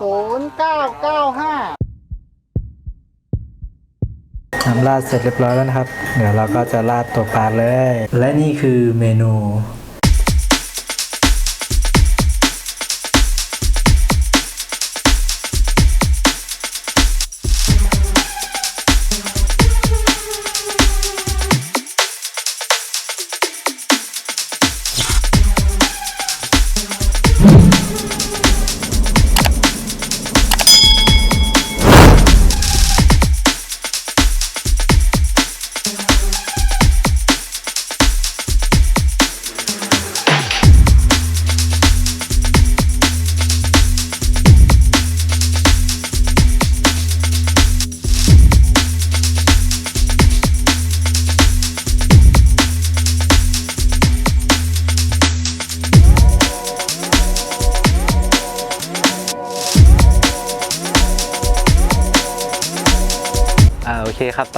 ศูนย์เก้าเก้าห้าทำราดเสร็จเรียบร้อยแล้วนะครับ เดี๋ยวเราก็จะราดตัวปลาเลย และนี่คือเมนู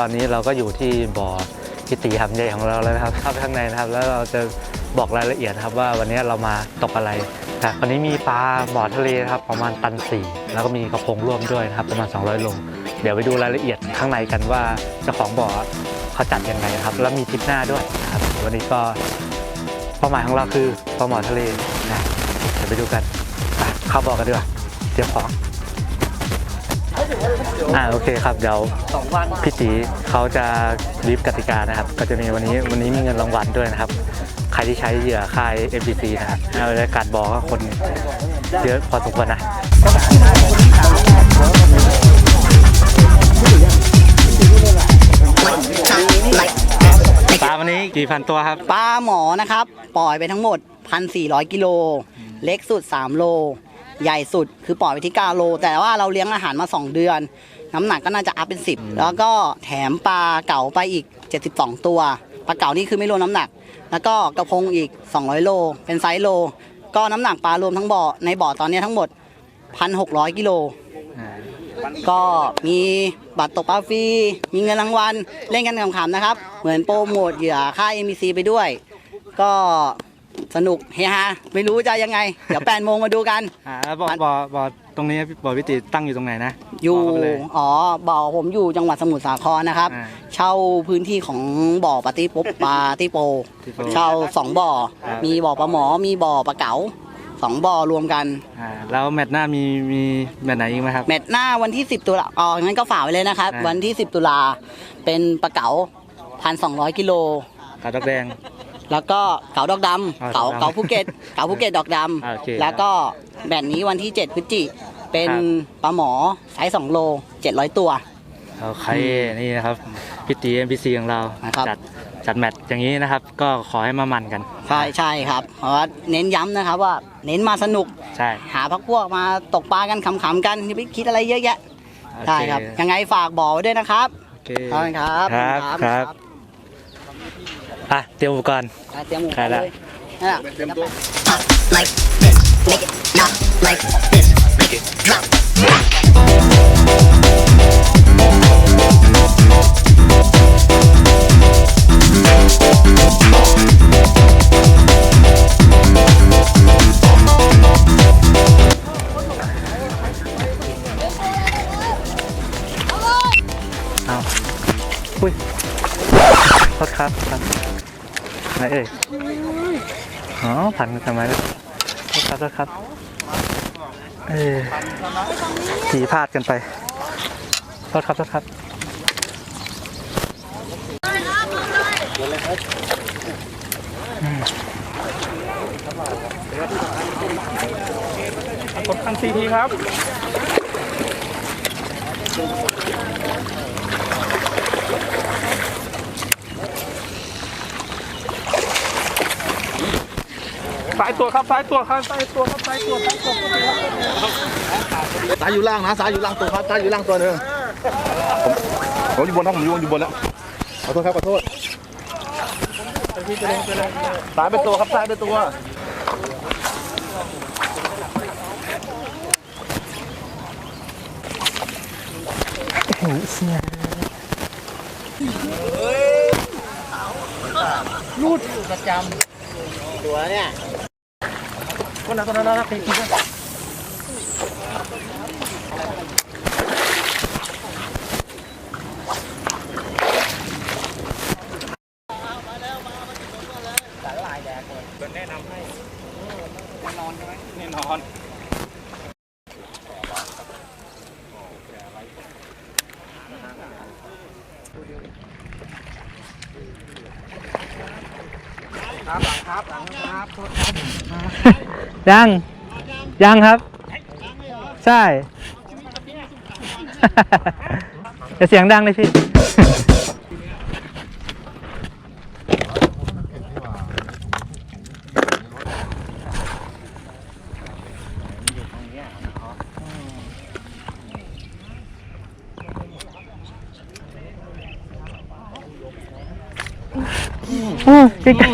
ตอนนี้เราก็อยู่ที่บ่อพิตีหำใหญ่ของเราแล้วนะครับเข้าไปข้างในนะครับ แล้วเราจะบอกรายละเอียดครับว่าวันนี้เรามาตกอะไรครับวันนี้มีปลาบ่อทะเลนะครับประมาณตันสี่แล้วก็มีกระพงร่วมด้วยนะครับประมาณ 200โลเดี๋ยวไปดูรายละเอียดข้างในกันว่าเจ้าของบ่อเขาจัดยังไงครับ แล้วมีทริปหน้าด้วยนะครับวันนี้ก็เป้าหมายของเราคือปลาหมอทะเลนะเดี๋ยวไปดูกันเข้าบ่อกันดีกว่าเตรียมของ อ่าโอเคครับเดี๋ยวพี่ตีเขาจะรีบกติกานะครับ ก็จะมีวันนี้วันนี้มีเงินรางวัลด้วยนะครับ ใครที่ใช้เหยื่อค่าย MBC นะครับแล้วรายการบอกก็คนเยอะพอสมควรนะปลาวันนี้กี่พันตัวครับ ปลาหมอนะครับ ปล่อยไปทั้งหมด 1,400 กิโล เล็กสุด 3 โล ใหญ่สุดคือปล่อยไปที่ 9 โล แต่ว่าเราเลี้ยงอาหารมา 2 เดือน น้ำหนักก็น่าจะอัพเป็น 10 แล้วก็แถมปลาเก๋าไปอีก 72 ตัว ปลาเก๋านี่คือไม่รวมน้ำหนัก แล้วก็กระพงอีก 200 โล เป็นไซส์โล ก็น้ำหนักปลารวมทั้งบ่อในบ่อตอนนี้ทั้งหมด 1,600 กิโล ก็มีบัตรตกปลาฟรี มีเงินรางวัล เล่นกันขำๆนะครับ เหมือนโปรโมทเหยื่อค่าย MBC ไปด้วย ก็สนุกเฮฮาไม่รู้จะยังไง เดี๋ยว8โมงมาดูกัน อ่าแล้วบ่อบ่อบ่อต รงนี้บ่อพี่ตีตั้งอยู่ตรงไหนนะอยู่บกเข้าไปเลยอ๋อบ่อผมอยู่จังหวัดสมุทรสาครนะครับ อ่าเช่าพื้นที่ของบ่อปาร์ตี้ปุ๊บปาร์ตี้โป ที่โปเช่าสองบ่อ ครับ มีบ่อปลาหมอ มีบ่อปลาเก๋าสองบ่อรวมกัน อ่าแล้วแมตช์หน้ามีมีแมตช์ไหนอีกไหมครับ แมตช์หน้าวันที่ 10 ตุลาอ๋องั้นก็ฝากไว้เลยนะครับ อ่า วันที่ 10 ตุลาเป็นปลาเก๋าพันสองร้อยกิโลกาดอกแดง แล้วก็เก๋าดอกดอ่าำเก๋าดอกดำเก๋าภูเก็ตเก๋าภูเก็ตดอกดอ่าโอเคำแล้วก็ แบตนี้วันที่ 7พฤศจิเป็นครับปลาหมอไซส์2โล 700 ตัวโอเคนี่นะครับพี่ตี MPC ของเรานะครับจัดจัดแมตช์อย่างนี้นะครับ ก็ขอให้มามันกันใช่ใช่ครับเพราะว่าเน้นย้ำนะครับว่าเน้นมาสนุกใช่หาพักพวกมาตกปลากันขำๆกันอย่าไปคิดอะไรเยอะแยะโอเใช่ครับยังไงฝากบอกไว้ด้วยนะครับโอเคขอบคุณครับครับขอณครับอะเตรียมอุปกรณ์อะเตรียมหมูใครละเลยนั่นแหละ like this, make it not like this, make it drop. เอาอุ้ยโทษครับครับไหนเอ่ยอ๋อผันกันทำไมล่ะ ครับโทษครับ เออขี่พลาดกันไปโทษครับโทษครับกดคันซีทีครับ สายตัวครับสายตัวครับสายตัวครับสายตัวสายตัวครับซ้ายอยู่ล่างนะซ้ายอยู่ล่างตัวครับซ้ายอยู่ล่างตัวหนึ่งผมผมอยู่บนครับผมอยู่อยู่บนแล้วขอโทษครับขอโทษซ้ายเป็นตัวครับซ้ายเป็นตัวยั คนนะคนนะนะไปครับหลังครับหลังครับโทษครับ ยังครับ ใช่ จะเสียงดังเลยพี่ โอ้ยใกล้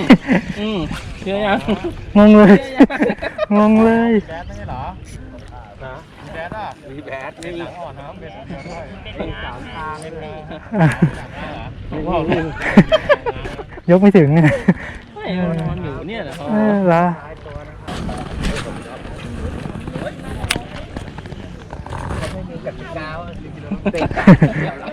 อืมเชื่อยัง ๆงงเลย งงเลย แบดไม่ใช่เหรอนะแบดอะมีแบดไม่มีอ่อนนะเป็นด้วยเป็นสามทางเลยรู้ว่าลูกยกไม่ถึงเนี่ยไม่มันนอนอยู่เนี่ยเหรอเออเหรอไม่รอดร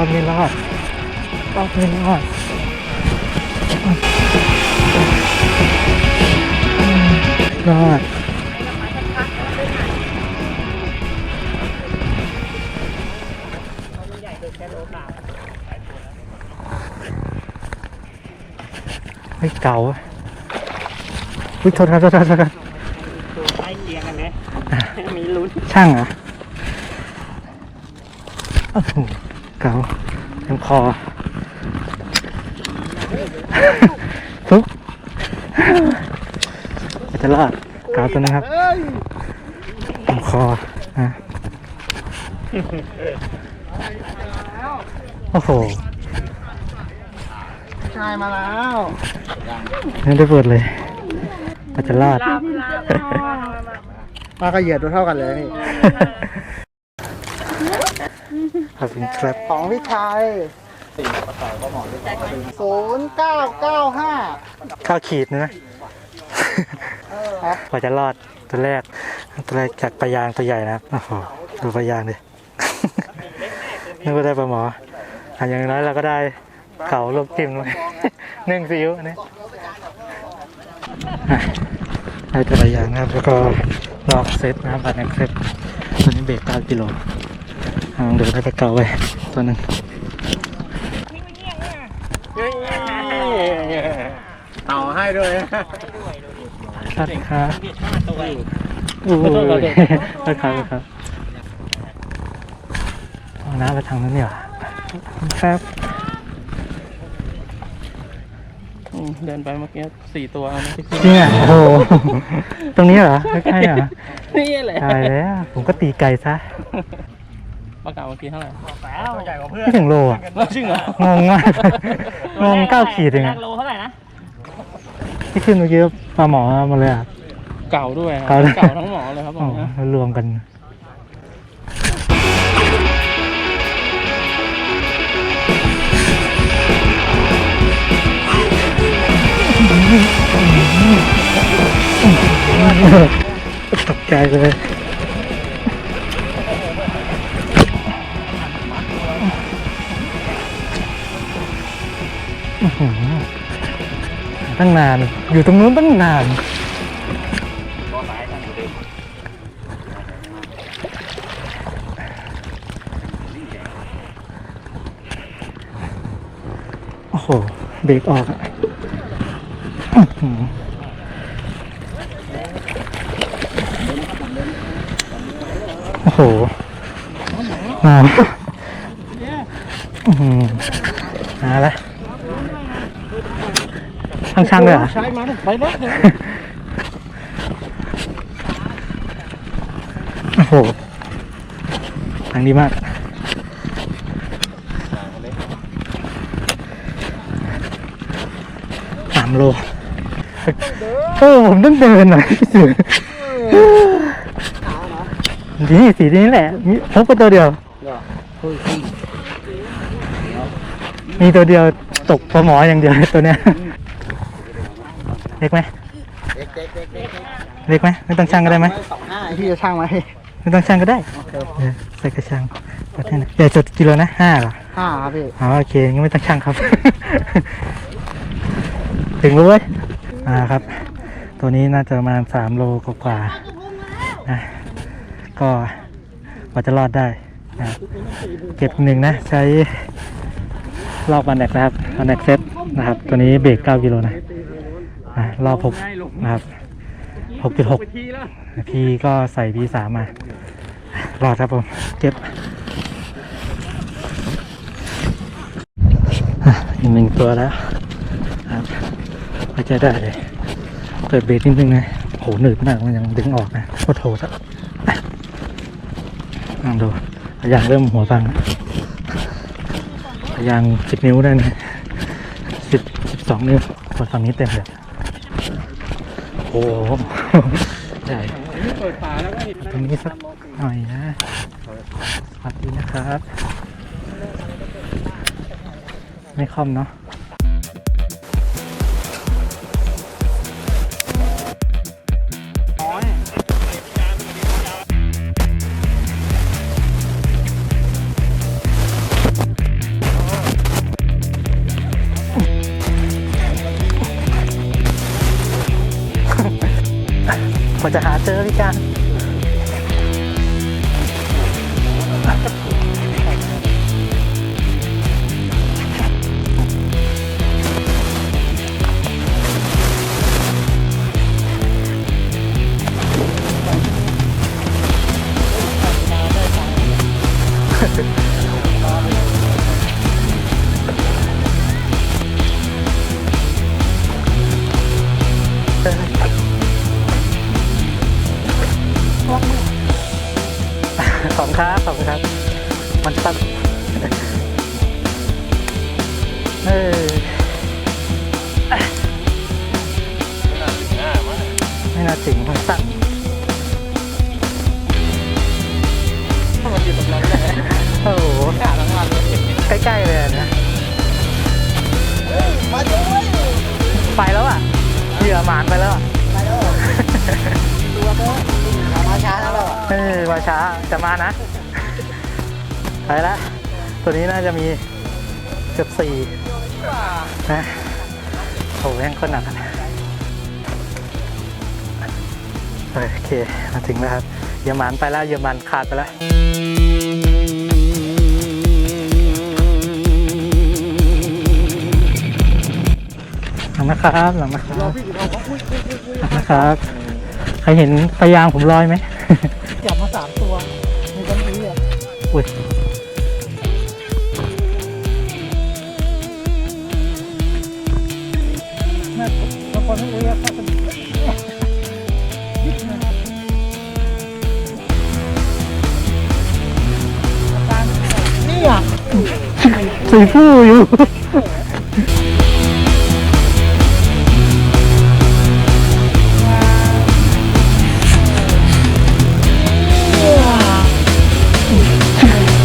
อดไม่รอดรอดไม่รอดรอดเฮ้ยเก่าอุ้ยโทษครับโทษครับโทษครับใกล้เคียงกันไหมมีลุ้นช่างเหรอะโอ้โห เก่ายังคอปุ๊บจะรอดเก่าตัวนะครับยังคอนะโอ้โหชายมาแล้วยังได้เปิดเลยมันจะรอดมากระเหยียดตัวเท่ากันเลยพี่ ขอบคุณครับ ของพี่ชายศูนย์เก้าเก้าห้าข้าวขีดนะกว่าจะรอดตัวแรก ตัวแรกจากปลายางตัวใหญ่นะครับ โอ้โห ดูปลายางดิ นึกว่าได้ปลาหมออะอย่างน้อยเราก็ได้เขาลูกจิ้มเลยหนึ่งซิวอันนี้อะได้ตัวปลายางนะครับ แล้วก็ลอกเซตนะครับบัตรหนึ่งเซตตัวนี้เบรก9กิโล ลองดูได้ปลาเก่าไปตัวหนึ่งเอาให้ด้วยครับครับโอ้ยครับครับครับเอาน้ำไปทางนั้นเนี่ยครับเดินไปเมื่อกี้สี่ตัวเอานะที่จริงอะโอ้โห ตรงนี้เหรอใกล้ๆเหรอนี่แหละตายแล้วผมก็ตีไกลซะ ประกาศเมื่อกี้เท่าไหร่ไม่ถึงโลอะ จริงเหรองงมาก งงเก้าขีดเองอะโลเท่าไหร่นะ ที่ขึ้นเมื่อกี้ปลาหมอมาเลยอะ เก่าด้วยครับเก่าด้วย เก่าทั้งหมอเลยครับผอ๋อมนะรวมกัน ตกใจเลย ตั้งนาน อยู่ตรงนู้นตั้งนานโอ้โห เบรกออกอะโอ้โหมาอื้อหือ มาละ ช่างช่างเลยเหรอใช้มาไปแล้วโอ้โหทางดีมากสามโลเออผมต้องเดินหน่อยพี่สือนี่สีนี้แหละมีพบก็ตัวเดียว มีตัวเดียวตกปลาหมออย่างเดียวตัวเนี้ย เล็กไหมเล็กไหมไม่ต้องช่างก็ได้ไหมพี่จะช่างไหมไม่ต้องช่างก็ได้เออใส่กระชังก็แค่นั้นใหญ่สุดกิโลนะห้าเหรอห้าครับพี่อ๋อโอเคงั้นไม่ต้องช่างครับ ถึงแล้วเว้ยอ่าครับ ตัวนี้น่าจะประมาณสามโลกว่าๆนะก็กว่าจะรอดได้นะเก็บหนึ่งนะ ใช้รอบวันแนกนะครับวันแนกเซตนะครับ ตัวนี้เบรก9กิโลนะ อะรอบ6นะครับ6.6ทีแล้วพี่ก็ใส่ V3 มา รอดครับผม เก็บอีกหนึ่งตัวแล้วครับไว้ใจได้เลยเปิดเบรกนิดนึงนะโหหนืดมากมันยังดึงออกนะโคตรโหดอะอะลองดูยางเริ่มหัวฟังยางสิบนิ้วได้นะสิบสิบสองนิ้วกดฝั่งนี้เต็มเลย โอ้ใช่เปิดฝาแล้วก็เห็นตรงนี้สักหน่อยนะสวัสดีนะครับ ไม่ค่อมเนาะ ว่าจะหาเจอพี่การ จะมีเกือบสี่นะโอ้แม่งคนหนักอะโอเค มาถึงแล้วครับ เยอรมันไปแล้ว เยอรมันขาดไปแล้วหลังนะครับหลังนะครับหลังนะครับ ใครเห็นปลายางผมลอยไหมจับมาสามตัวในตรงนี้อะอุ้ย สีฟู่อยู่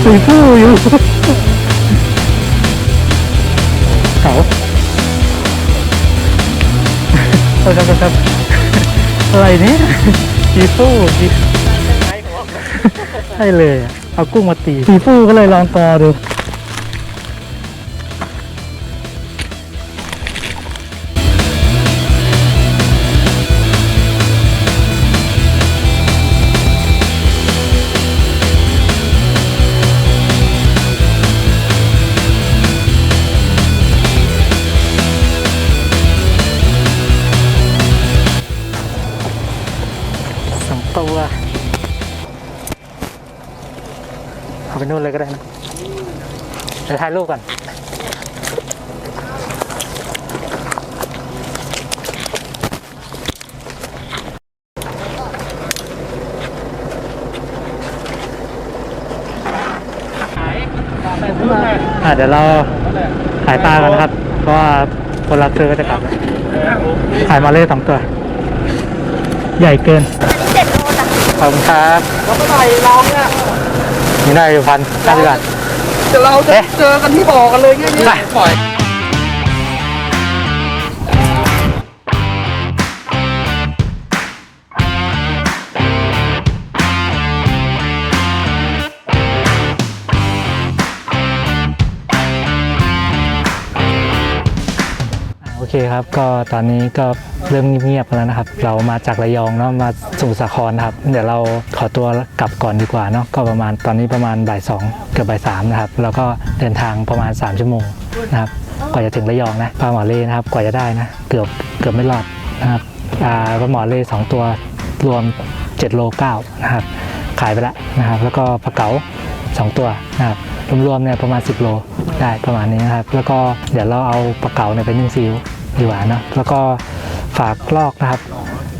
สีฟู่อยู่เขาเออครับครับอะไรเนี่ยซีฟู้ซีใช่เลยอะเอากุ้งมาตีซีฟู้ก็เลยลองตอดู รูปก่อนอะเดี๋ยวเราขายปลากันครับ เพราะว่าคนรับซื้อก็จะกลับแล้ขายมาเลยสองตัว ใหญ่เกินเจ็ดโลนะขอบคุณครับ แล้วเมื่อไหร่เราเนี่ย นี่ได้อยู่พันห้าสิบบาท จะเราจะเจอกันที่บ่อกันเลยเนี่ยไปปล่อย คครับ ก็ตอนนี้ก็เริ่มเงียบๆแล้วนะครับ เรามาจากระยองเนาะมาสมุทรสาครนะครับ เดี๋ยวเราขอตัวกลับก่อนดีกว่าเนาะก็ประมาณตอนนี้ประมาณบ่ายสองเกือบบ่ายสามนะครับ แล้วก็เดินทางประมาณ 3 ชั่วโมงนะครับกว่าจะถึงระยองนะปลาหมอเล่นะครับกว่าจะได้นะ เกือบเกือบไม่รอดนะครับปลาหมอเล่สองตัวรวม7โล9นะครับขายไปแล้วนะครับ แล้วก็ปลาเก๋าสองตัวนะครับรวมๆเนี่ยประมาณ 10 โลได้ประมาณนี้นะครับ แล้วก็เดี๋ยวเราเอาปลาเก๋าเนี่ยไปนึ่งซีอิ๊ว ดีกว่านะแล้วก็ฝากลอกนะครับ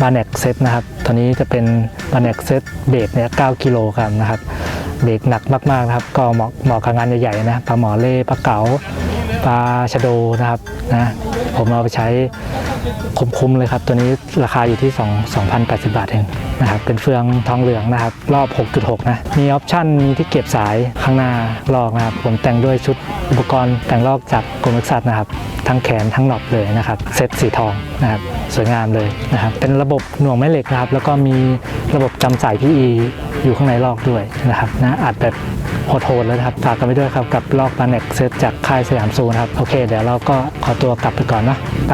บาร์เน็กเซตนะครับตัวนี้จะเป็นบาร์เน็กเซตเบรกเนี่ย9กิโลกรัมนะครับเบรกหนักมากๆนะครับ ก็เหมาะเหมาะกับงานใหญ่ๆนะปลาหมอเล่ปลาเก๋าปลาชะโดนะครับนะผมเอาไปใช้ คุ้มๆเลยครับ ตัวนี้ราคาอยู่ที่ 2 2,080 บาทเองนะครับ เป็นเฟืองทองเหลืองนะครับ รอบ 6.6 นะ มีออปชั่นมีที่เก็บสายข้างหน้าลอกนะครับ ผมแต่งด้วยชุดอุปกรณ์แต่งลอกจากกรมเอ็กซัสนะครับ ทั้งแขนทั้งหนอบเลยนะครับ เซตสีทองนะครับ สวยงามเลยนะครับ เป็นระบบหน่วงแม่เหล็กนะครับ แล้วก็มีระบบจำสาย PE อยู่ข้างในลอกด้วยนะครับนะอัดแบบโหดๆเลยนะครับฝากกันไปด้วยครับกับลอกปาเน็กเซตจากค่ายสยามซูนะครับ โอเค เดี๋ยวเราก็ขอตัวกลับไปก่อนนะไป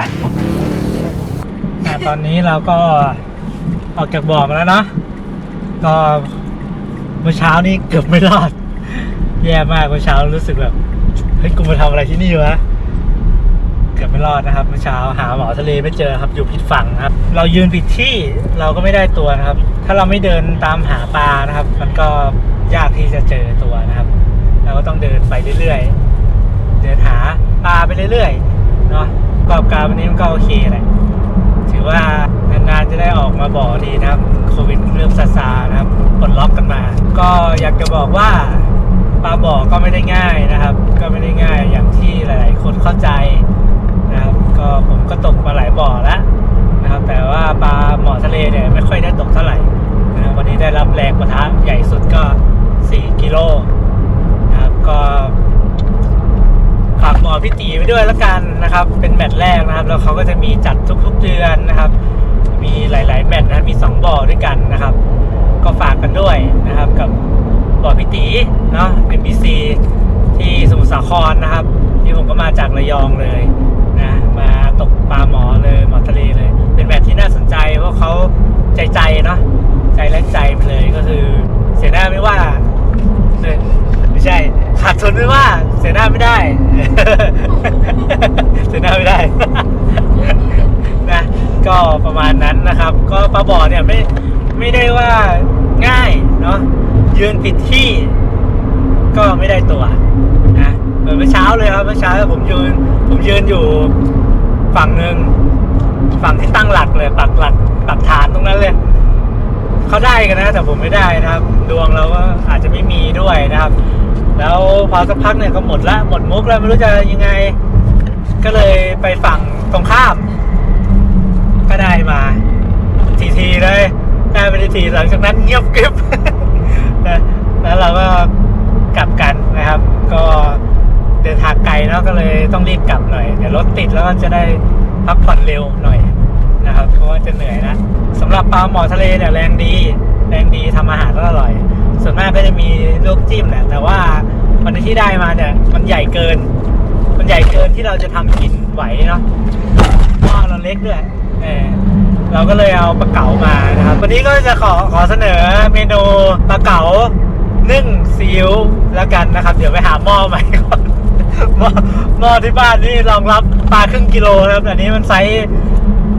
ตอนนี้เราก็ออกจากบ่อมาแล้วเนาะก็เมื่อเช้านี้เกือบไม่รอด แย่มากเมื่อเช้ารู้สึกแบบเฮ้ยกูมาทำอะไรที่นี่วะเกือบไม่รอดนะครับเมื่อเช้าหาหมอทะเลไม่เจอครับอยู่ผิดฝั่งนะครับ เรายืนผิดที่เราก็ไม่ได้ตัวนะครับ ถ้าเราไม่เดินตามหาปลานะครับ มันก็ยากที่จะเจอตัวนะครับ เราก็ต้องเดินไปเรื่อยๆเดินหาปลาไปเรื่อยๆเนาะประกอบการวันนี้มันก็โอเคแหละ อว่านานๆจะได้ออกมาบ่อดีนะครับ โควิดเริ่มซาซานะครับปลดล็อกกันมา ก็อยากจะบอกว่าปลาบ่อก็ไม่ได้ง่ายนะครับ ก็ไม่ได้ง่ายอย่างที่หลาย ๆ คนเข้าใจนะครับ ก็ผมก็ตกมาหลายบ่อแล้วนะครับ แต่ว่าปลาหมอทะเลเนี่ยไม่ค่อยได้ตกเท่าไหร่นะรวันนี้ได้รับแรงประทะใหญ่สุดก็ 4 กิโลนะครับก็ หมอพี่ตีไปด้วยแล้วกันนะครับ เป็นแมตช์แรกนะครับ แล้วเขาก็จะมีจัดทุกๆเดือนนะครับ มีหลายๆแมตช์นะมี 2บ่อด้วยกันนะครับ ก็ฝากกันด้วยนะครับ กับบ่อพี่ตีเนาะ MBC ที่สมุทรสาครนะครับ ที่ผมก็มาจากระยองเลยนะมาตกปลาหมอเลยหมอทะเลเลย เป็นแมตช์ที่น่าสนใจเพราะเขาใจใจเนาะใจและใจไปเลยก็คือ เสียหน้าไม่ว่าไม่ใช่ขาดทุนไม่ว่า เสียหน้าไม่ได้ เสียหน้าไม่ได้ นะ ก็ประมาณนั้นนะครับ ก็ปลาบ่อเนี่ยไม่ไม่ได้ว่าง่ายเนาะยืนผิดที่ ก็ไม่ได้ตัวนะเหมือนเมื่อเช้าเลยครับเมื่อเช้าผมยืน ผมยืนอยู่ฝั่งหนึ่งฝั่งที่ตั้งหลักเลยปักหลักปักฐานตรงนั้นเลยเขาได้กันนะ แต่ผมไม่ได้นะครับ ดวงเราก็อาจจะไม่มีด้วยนะครับ แล้วพอสักพักเนี่ยก็หมดละหมดมุกแล้วไม่รู้จะยังไง ก็เลยไปฝั่งตรงข้าม ก็ได้มา ทีทีเลยได้ไปทีทีหลังจากนั้นเงียบกริบนะแล้วเราก็กลับกันนะครับ ก็เดินทางไกลเนาะก็เลยต้องรีบกลับหน่อยเดี๋ยวรถติดแล้วก็จะได้พักผ่อนเร็วหน่อยนะครับ เพราะว่าจะเหนื่อยนะสำหรับปลาหมอทะเลเนี่ยแรงดี แรงดีทำอาหารก็อร่อย ส่วนมากก็จะมีลวกจิ้มแหละ แต่ว่าวันที่ได้มาเนี่ย มันใหญ่เกิน มันใหญ่เกินที่เราจะทำกินไหวเนาะหม้อเราเล็กด้วยเออเราก็เลยเอาปลาเก๋ามานะครับ วันนี้ก็จะขอขอเสนอเมนูปลาเก๋านึ่งซีอิ๊วแล้วกันนะครับ เดี๋ยวไปหาหม้อใหม่ก่อนหม้อหม้อที่บ้านนี่รองรับปลาครึ่งกิโลนะครับอันนี้มันไซส์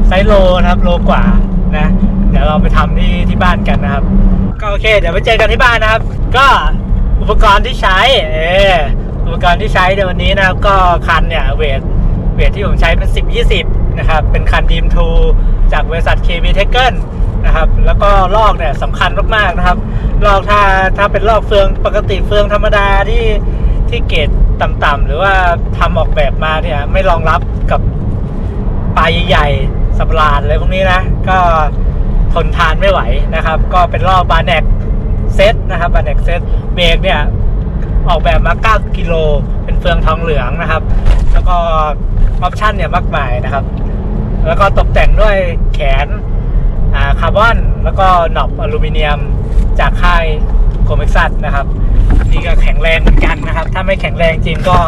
ไซส์โลนะครับ โลกว่านะ เดี๋ยวเราไปทำที่ที่บ้านกันนะครับ ก็โอเค เดี๋ยวไปเจอกันที่บ้านนะครับ ก็อุปกรณ์ที่ใช้เอออุปกรณ์ที่ใช้ในวันนี้นะครับ ก็คันเนี่ยเวทเวทที่ผมใช้เป็น 10 20 นะครับ เป็นคันดีมทูจากบริษัท KB t e c h e n นะครับ แล้วก็ลอกเนี่ยสำคัญมากๆนะครับ ลอกถ้าถ้าเป็นลอกเฟืองปกติเฟืองธรรมดาที่ที่เกรดต่ำๆหรือว่าทำออกแบบมาเนี่ยไม่รองรับกับปลายใหญ่ๆสับลาดอะไรพวกนี้นะ ก็ ทนทานไม่ไหวนะครับ ก็เป็นรอบบาแนกเซตนะครับบาแนกเซตเบรกเนี่ยออกแบบมา 9 กิโล เป็นเฟืองทองเหลืองนะครับ แล้วก็ออปชั่นเนี่ยมากมายนะครับ แล้วก็ตกแต่งด้วยแขนอ่าคาร์บอนแล้วก็หนอบอลูมิเนียมจากค่ายโคเม็กซัสนะครับ นี่ก็แข็งแรงเหมือนกันนะครับ ถ้าไม่แข็งแรงจริงก็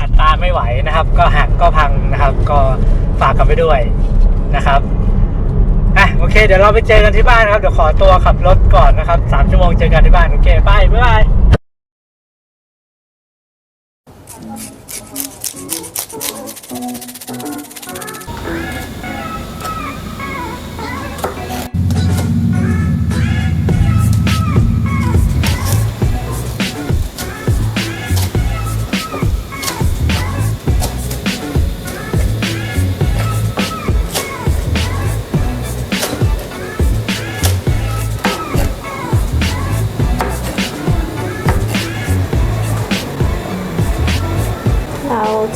อัตราไม่ไหวนะครับ ก็หักก็พังนะครับ ก็ฝากกันไปด้วยนะครับ โอเค เดี๋ยวเราไปเจอกันที่บ้านครับ เดี๋ยวขอตัวขับรถก่อนนะครับสามชั่วโมงเจอกันที่บ้าน โอเคบาย บ๊ายบาย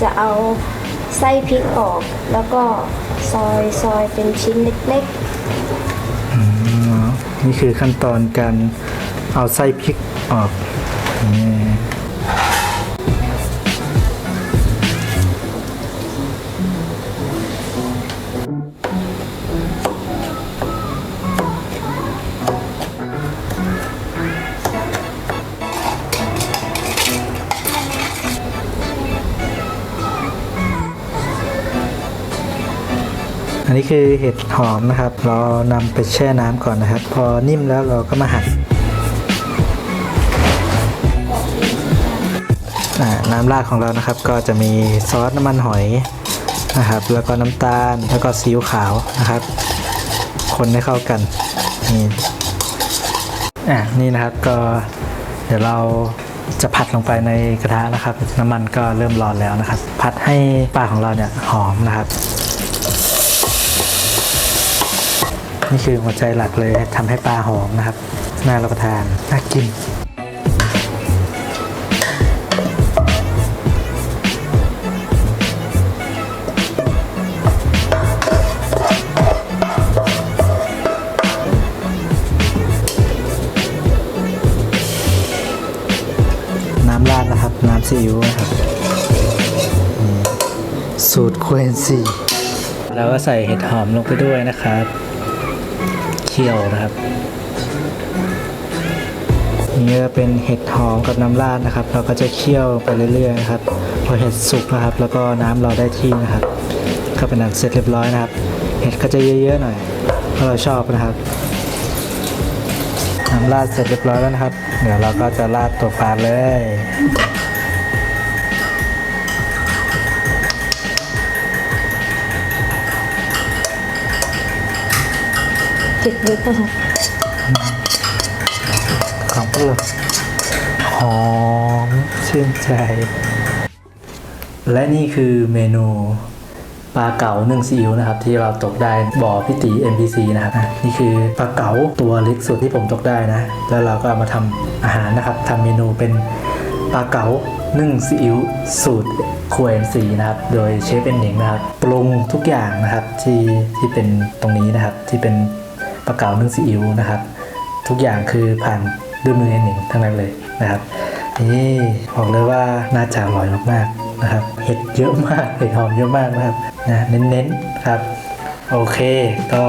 จะเอาไส้พริกออก แล้วก็ซอยซอยเป็นชิ้นเล็กนี่คือขั้นตอนการเอาไส้พริกออกนี่ นี้คือเห็ดหอมนะครับ เรานำไปแช่น้ำก่อนนะครับ พอนิ่มแล้วเราก็มาหั่นน้ำราดของเรานะครับ ก็จะมีซอสน้ำมันหอยนะครับ แล้วก็น้ำตาลแล้วก็ซีอิ๊วขาวนะครับ คนให้เข้ากันนี่อ่านี่นะครับก็เดี๋ยวเราจะผัดลงไปในกระทะนะครับ น้ำมันก็เริ่มร้อนแล้วนะครับ ผัดให้ปลาของเราเนี่ยหอมนะครับ นี่คือหัวใจหลักเลยทำให้ปลาหอมนะครับ น่ารับประทานน่ากินน้ำราดนะครับ น้ำซีอิ๊วนะครับสูตรควนซีแล้วก็ใส่เห็ดหอมลงไปด้วยนะครับ คี่ยวนะครับนี่ก็เป็นเห็ดหอมกับน้ำราดนะครับ เราก็จะเคี่ยวไปเรื่อยๆนะครับ พอเห็ดสุกนะครับ แล้วก็น้ำเราได้ที่นะครับ ก็เป็นอันเสร็จเรียบร้อยนะครับ เห็ดก็จะเยอะๆหน่อยเพราะเราชอบนะครับน้ำราดเสร็จเรียบร้อยแล้วนะครับ เดี๋ยวเราก็จะราดตัวปลาเลย ๆติดลึกนะครับของเปลือกหอมชื่นใจ และนี่คือเมนูปลาเก๋านึ่งซีอิ๊วนะครับ ที่เราตกได้บ่อพิตี MPC นะครับนี่คือปลาเก๋าตัวเล็กสุดที่ผมตกได้นะ แล้วเราก็เอามาทำอาหารนะครับทำเมนูเป็นปลาเก๋านึ่งซีอิ๊วสูตรครัว MC นะครับ โดยเชฟเป็นหนิงนะครับ ปรุงทุกอย่างนะครับที่ที่เป็นตรงนี้นะครับที่เป็น ปลาเก๋านึ่งซีอิ๊วนะครับ ทุกอย่างคือผ่านด้วยมือเอนหนิงทั้งนั้นเลยนะครับนี่บอกเลยว่าน่าจะอร่อยมากๆนะครับ เห็ดเยอะมากเห็ดหอมเยอะมากนะครับนะเน้นๆครับ โอเค ก็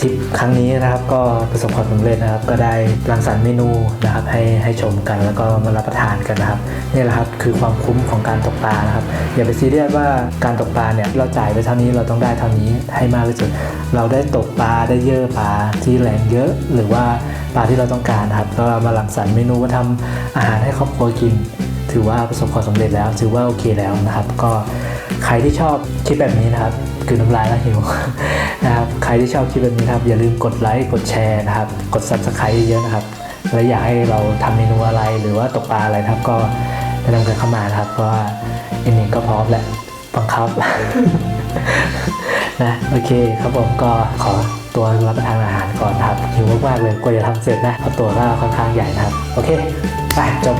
ทริปครั้งนี้นะครับก็ประสบความสำเร็จนะครับ ก็ได้รังสรรค์เมนูนะครับให้ให้ชมกันแล้วก็มารับประทานกันนะครับนี่แหละครับคือความคุ้มของการตกปลานะครับอย่าไปซีเรียสว่าการตกปลาเนี่ยเราจ่ายไปเท่านี้เราต้องได้เท่านี้ให้มากที่สุดเราได้ตกปลาได้เยอะปลาที่แรงเยอะ หรือว่าปลาที่เราต้องการนะครับ ก็มารังสรรค์เมนูมาทำอาหารให้ครอบครัวกิน ถือว่าประสบความสำเร็จแล้ว ถือว่าโอเคแล้วนะครับ ก็ใครที่ชอบคลิปแบบนี้นะครับ คือน้ำลายแล้วหิวนะครับใครที่ชอบคลิปแบบนี้นะครับอย่าลืมกดไลค์กดแชร์นะครับ กด subscribe เยอะๆนะครับและอยากให้เราทำเมนูอะไรหรือว่าตกปลาอะไรนะครับก็แนะนำกันเข้ามานะครับ เพราะว่าเอ็นเองก็พร้อมแหละบังคับนะโอเคครับผมก็ขอตัวรับประทานอาหารก่อนครับหิวมากๆเลยกว่าจะทำเสร็จนะเพราะตัวก็ค่อนข้างใหญ่นะครับ โอเค ไปจบ